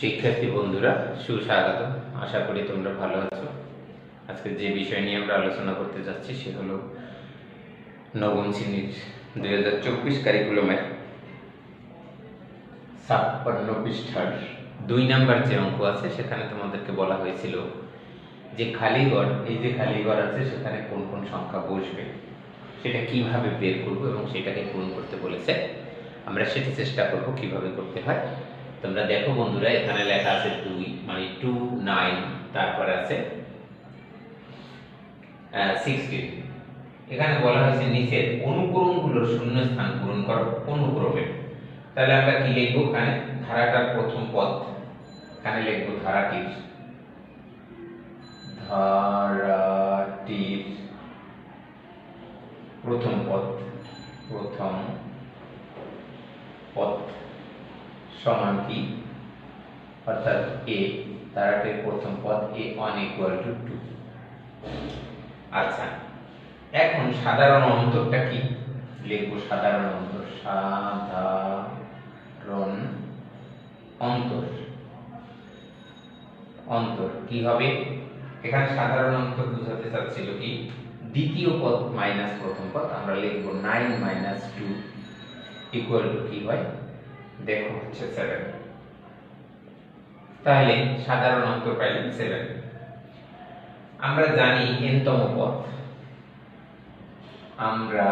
শিক্ষার্থী বন্ধুরা সুস্বাগত আশা করি তোমরা ভালো আছো। আজকে যে বিষয় নিয়ে আমরা আলোচনা করতে যাচ্ছি সে হলো নবম শ্রেণির দুই হাজার চব্বিশ কারিকুলামের ছাপ্পান্ন পৃষ্ঠার দুই নাম্বার যে অঙ্ক আছে, সেখানে তোমাদেরকে বলা হয়েছিল যে খালি ঘর এই যে খালি ঘর আছে, সেখানে কোন কোন সংখ্যা বসবে, সেটা কীভাবে বের করব এবং সেটাকে পূরণ করতে বলেছে। আমরা সেটি চেষ্টা করব কীভাবে করতে হয়। তোমরা দেখো বন্ধুরা, এখানে লেখা আছে দুই মানে টু নাইন তারপরে আছে এখানে বলা হয়েছে নিচের অনুক্রমগুলোর শূন্য স্থান পূরণ করো, অনুক্রমে। তাহলে আমরা কি লিখব এখানে? ধারাটার প্রথম পদ এখানে লিখব ধারাটির। ধারাটির প্রথম পদ প্রথম পদ সমান কি অর্থাৎ এ ধারাটির প্রথম পদ a one equal to two আচ্ছা এখন সাধারণ অন্তরটা কি? লিখব সাধারণ অন্তর সাধারণ অন্তর। অন্তর কি হবে? এখানে সাধারণ অন্তর বোঝাতে চাচ্ছিল কি? দ্বিতীয় পদ মাইনাস প্রথম পদ, আমরা লিখব nine minus two equal to কি হয়? দেখো হচ্ছে সেভেন তাহলে সাধারণ অন্তর পাইলেন সেভেন আমরা জানি এনতম পথ আমরা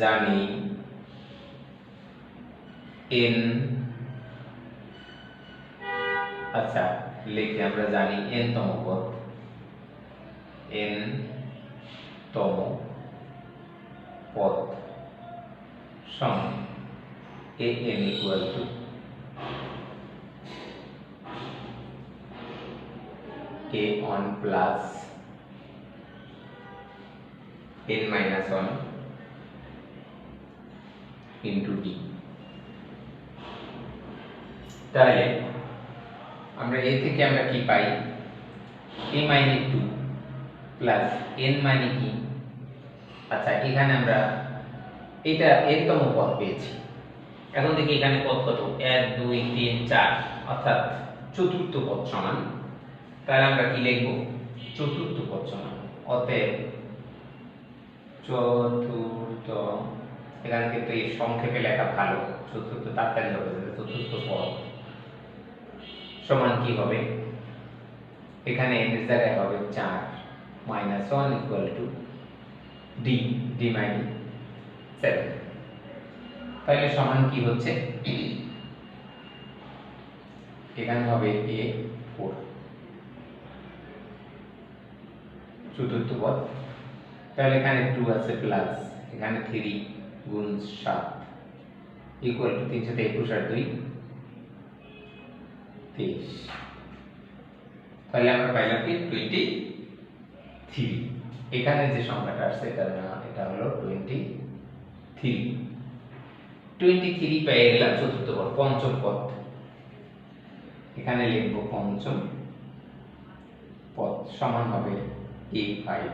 জানি এন আচ্ছা লিখি আমরা জানি n তম n তম পদ সমান। A n equal to a on plus n minus 1 into d. তাহলে আমরা এ থেকে আমরা কি পাই? A মাইনে টু প্লাস n মানে কি আচ্ছা এখানে আমরা এটা n তম পদ পেয়েছি। এখন দেখি এখানে পদ কত? এক, দুই, তিন, চার, অর্থাৎ চতুর্থ পদ সমান। তাহলে আমরা কি লিখব? চতুর্থ পদ সমান। অতএব চতুর্থ, এখানে কিন্তু এই সংক্ষেপে লেখা ভালো। চতুর্থ তাড়াতাড়ি হবে চতুর্থ পদ সমান কি হবে? এখানে এর জায়গায় হবে চার minus one equal to D D minus seven তাহলে সমান কি হচ্ছে? এখানে হবে এ ফোর চতুর্থ পদ। তাহলে এখানে টু আছে প্লাস এখানে থ্রি গুণ সাত। ইকুয়াল টু তিনশো একুশ আর দুই, তেইশ। তাহলে আমরা পাইলাম কি? টোয়েন্টি থ্রি এখানে যে সংখ্যাটা আসছে এটা না এটা হলো টোয়েন্টি থ্রি টোয়েন্টি থ্রি পেয়ে গেলাম চতুর্থ পদ, পঞ্চম পদ। এখানে লিখব পঞ্চম পদ সমান হবে এ ফাইভ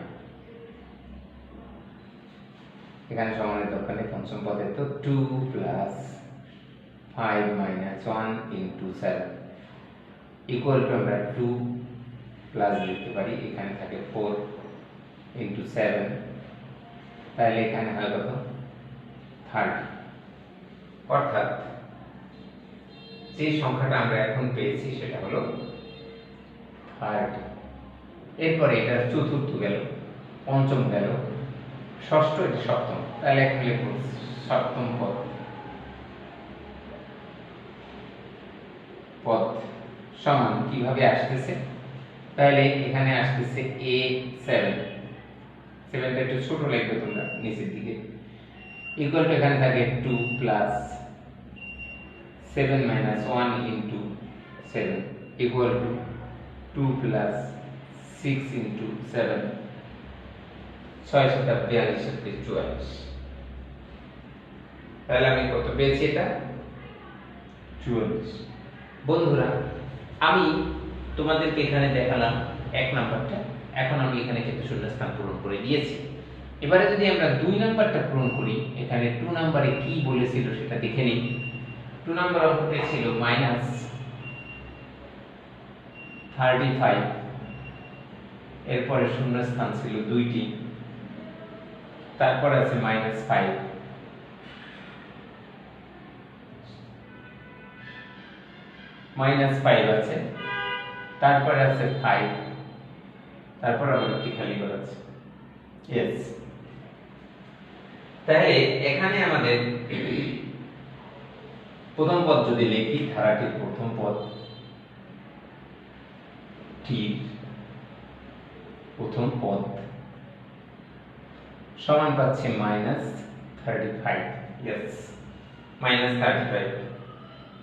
এখানে সমানের দরকার নেই, পঞ্চম পদে তো two plus five minus one into seven equal to আমরা টু প্লাস লিখতে পারি, এখানে থাকে ফোর ইন্টু সেভেন তাহলে এখানে হয় কত? থার্টি অর্থাৎ যে সংখ্যাটা আমরা এখন পেয়েছি সেটা হলো থার্টি এরপরে এটা চতুর্থ গেল, পঞ্চম গেল, ষষ্ঠ এটা সপ্তম। তাহলে এখন লিখব সপ্তম পদ। পদ সমান কীভাবে আসতেছে? তাহলে এখানে আসতেছে এ সেভেন সেভেনটা একটু ছোট লিখবে তোমরা, নিচের দিকে। ইকুয়াল টু এখানে থাকে two plus seven minus one into seven equal to two plus six into seven ছয় সাত বিয়াল্লিশ সাথে চুয়াল্লিশ। তাহলে আমি কত পেয়েছি এটা? চুয়াল্লিশ। বন্ধুরা, আমি তোমাদেরকে এখানে দেখালাম এক নাম্বারটা। এখন আমি এখানে কিন্তু শূন্যস্থান পূরণ করে দিয়েছি। এবারে যদি আমরা দুই নাম্বারটা পূরণ করি, এখানে টু নাম্বারে কি বলেছিল সেটা দেখে নিই। টু নাম্বার অঙ্কটি ছিল মাইনাস থার্টি ফাইভ এরপরে শূন্যস্থান ছিল দুইটি। তারপর আছে মাইনাস ফাইভ মাইনাস ফাইভ আছে। তারপরে আছে ফাইভ তারপর আবার একটি খালি ঘর তাহলে এখানে আমাদের প্রথম পদ যদি লিখি, ধারাটির প্রথম পদ ঠিক প্রথম পদ সমান পাচ্ছে minus thirty five yes minus thirty five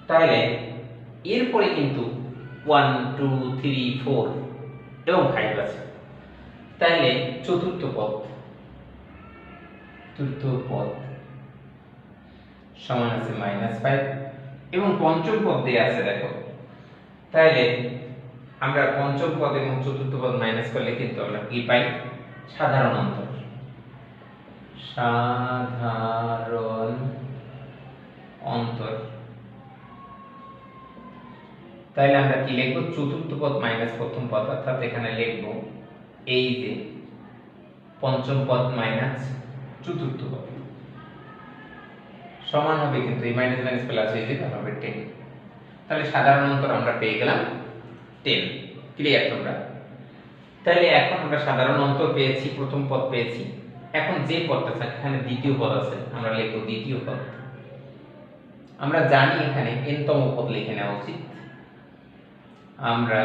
তাহলে এরপরে কিন্তু ওয়ান টু থ্রি ফোর এবং ফাইভ আছে। তাহলে চতুর্থ পদ চতুর্থ পদ সমান আছে মাইনাস ফাইভ এবং পঞ্চম পদ দিয়ে আছে দেখো। তাহলে আমরা পঞ্চম পদ এবং চতুর্থ পদ মাইনাস করলে কিন্তু আমরা কি পাই? সাধারণ অন্তর। সাধারণ অন্তর। তাহলে আমরা কি লিখব? চতুর্থ পদ মাইনাস প্রথম পদ, অর্থাৎ এখানে লিখব এই যে পঞ্চম পদ মাইনাস চতুর্থ পদ। সমান হবে কিন্তু এই মাইনাস মাইনাস প্লাস হয়ে যেতে হবে টেন তাহলে সাধারণ অন্তর আমরা পেয়ে গেলাম টেন ক্লিয়ার তোমরা? তাহলে এখন আমরা সাধারণ অন্তর পেয়েছি, প্রথম পদ পেয়েছি। এখন যে পদটা আছে, এখানে দ্বিতীয় পদ আছে, আমরা লিখব দ্বিতীয় পদ। আমরা জানি এখানে এনতম পদ লিখে নেওয়া উচিত। আমরা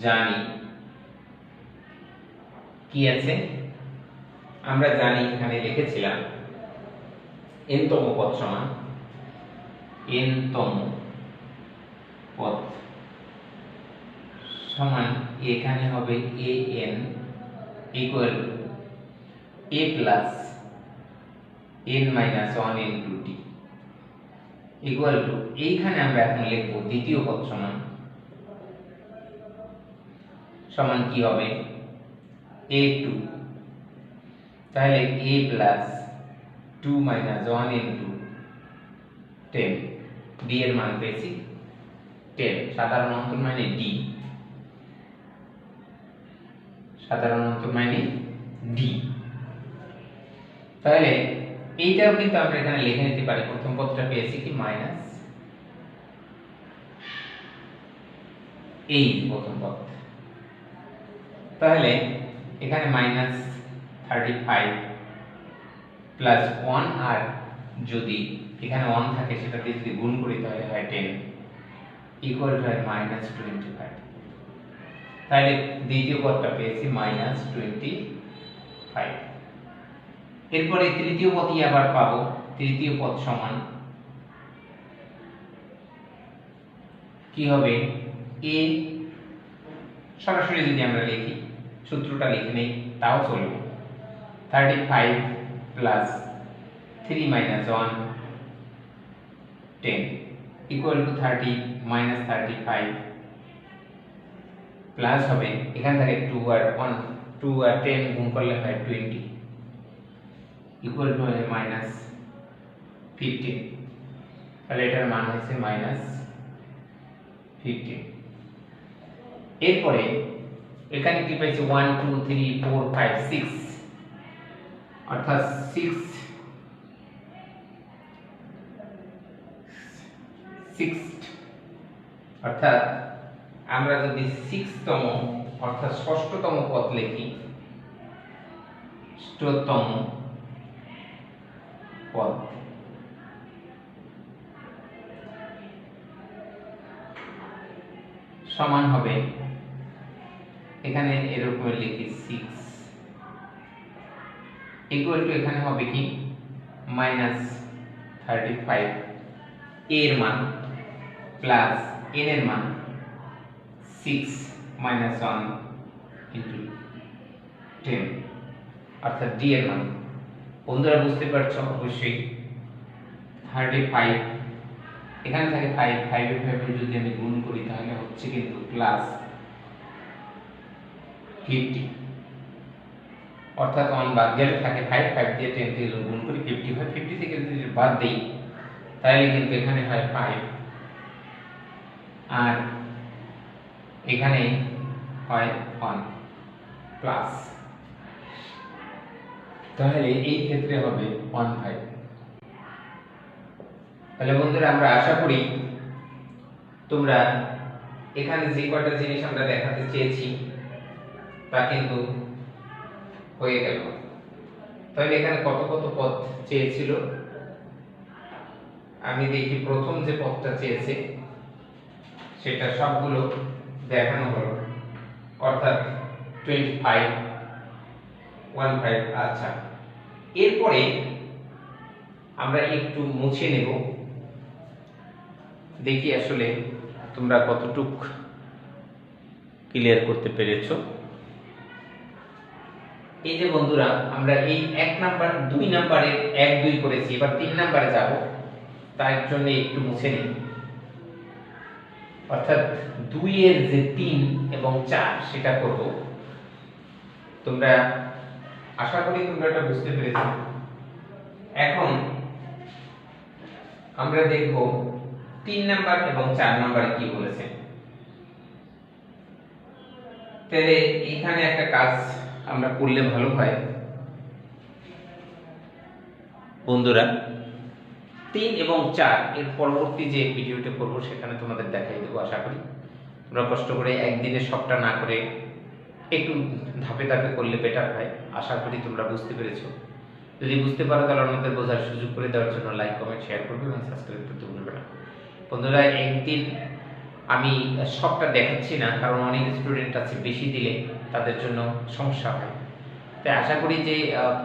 জানি কি আছে? আমরা জানি এখানে লিখেছিলাম এনতম পদ সমান এনতম পদ সমান এখানে হবে A N equal A plus N minus one N two T equal to এইখানে আমরা এখন লিখব দ্বিতীয় পদ সমান সমান কি হবে এ টু তাহলে A plus two minus one into ten D এর মান পেয়েছি টেন সাধারণ অন্তর মানে ডি সাধারণ অন্তর মানে ডি তাহলে এইটাও কিন্তু আমরা এখানে লিখে নিতে পারি। প্রথম পদটা পেয়েছি কি? মাইনাস এই প্রথম পদ। তাহলে এখানে minus thirty five plus one আর যদি এখানে ওয়ান থাকে সেটা দিয়ে যদি গুণ করি তাহলে হয় টেন ইকুয়াল টু হয় মাইনাস টোয়েন্টি ফাইভ তাহলে দ্বিতীয় পদটা পেয়েছি মাইনাস টোয়েন্টি ফাইভ এরপরে তৃতীয় পদই আবার পাবো, তৃতীয় পদ সমান কি হবে? এ সরাসরি যদি আমরা লিখি, সূত্রটা লিখে নেই, তাও চলবে। Thirty five three minus one ten equal to thirty minus thirty five plus হবে, এখান থেকে টু আর ওয়ান টু আর টেন গুণ করলে হয় টোয়েন্টি ইকুয়াল টু হয় মাইনাস ফিফটিন তাহলে এটার মান হচ্ছে মাইনাস ফিফটিন এরপরে এখানে কি পাইছি one two three four five six অর্থাৎ সিক্স সিক্স অর্থাৎ আমরা যদি সিক্সতম অর্থাৎ ষষ্ঠতম পদ লিখি, ষষ্ঠতম পদ। সমান হবে, এখানে এরকম লিখি সিক্স ইকুয়াল টু এখানে হবে কি? মাইনাস থার্টি ফাইভ এর মান প্লাস এন এর মান six minus one into ten অর্থাৎ ডি এর মান। বন্ধুরা, বুঝতে পারছ অবশ্যই থার্টি ফাইভ এখানে থাকে ফাইভ ফাইভের ফাইভে যদি আমি গুণ করি, তাহলে হচ্ছে কিন্তু প্লাস ফিফটি অর্থাৎ ওয়ান বাদ গেলে থাকে ফাইভ ফাইভ দিয়ে টেন থেকে গুণ করি ফিফটি ফাইভ ফিফটি থেকে যদি বাদ দিই, তাহলে কিন্তু এখানে হয় ফাইভ আর এখানে হয় ওয়ান প্লাস তাহলে এই ক্ষেত্রে হবে ওয়ান ফাইভ তাহলে বন্ধুরা, আমরা আশা করি তোমরা এখানে যে কয়টা জিনিস আমরা দেখাতে চেয়েছি, তা কিন্তু হয়ে গেল। তাহলে এখানে কত কত পথ চেয়েছিল? আমি দেখি প্রথম যে পথটা চেয়েছে, সেটা সবগুলো দেখানো হলো। অর্থাৎ টোয়েন্টি ফাইভ ওয়ান ফাইভ আচ্ছা। এরপরে আমরা একটু মুছে নেব। দেখি আসলে তোমরা কতটুক ক্লিয়ার করতে পেরেছ। এই যে বন্ধুরা, আমরা এই এক নাম্বার, দুই নাম্বারের এক, দুই করেছি, এবার তিন নাম্বারে যাব। তার জন্য একটু মুছে নিই। অর্থাৎ দুই এর যে তিন এবং চার, সেটা করব। তোমরা আশা করি তোমরা এটা বুঝতে পেরেছ। এখন আমরা দেখব তিন নাম্বার এবং চার নাম্বারে কি বলেছে। তাহলে এখানে একটা কাজ আমরা করলে ভালো হয়। বন্ধুরা, তিন এবং চার এর পরবর্তী যে ভিডিওটা করব সেখানে তোমাদের দেখাই দেবো, আশা করি। তোমরা কষ্ট করে একদিনে সবটা না করে একটু ধাপে ধাপে করলে বেটার হয়। আশা করি তোমরা বুঝতে পেরেছ। যদি বুঝতে পারো, তাহলে অন্যদের বোঝার সুযোগ করে দেওয়ার জন্য লাইক কমেন্ট শেয়ার করবে এবং সাবস্ক্রাইব করতে ভুলবে না। বন্ধুরা, একদিন আমি সবটা দেখাচ্ছি না, কারণ অনেক স্টুডেন্ট আছে বেশি দিলে। তাদের জন্য সমস্যা হয়। তাই আশা করি যে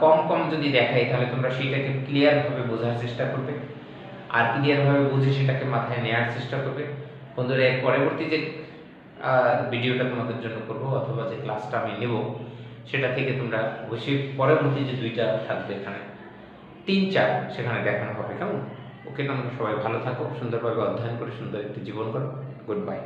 কম কম যদি দেখাই, তাহলে তোমরা সেটাকে ক্লিয়ারভাবে বোঝার চেষ্টা করবে। আর ক্লিয়ারভাবে বুঝে সেটাকে মাথায় নেওয়ার চেষ্টা করবে। বন্ধুরা, এর পরবর্তী যে ভিডিওটা তোমাদের জন্য করব, অথবা যে ক্লাসটা আমি নেব, সেটা থেকে তোমরা অবশ্যই পরবর্তী যে দুইটা থাকবে এখানে, তিন চার সেখানে দেখানো হবে। কেমন? ওকে তোমরা সবাই ভালো থাকো, সুন্দরভাবে অধ্যয়ন করে সুন্দর একটি জীবন করো। Good bye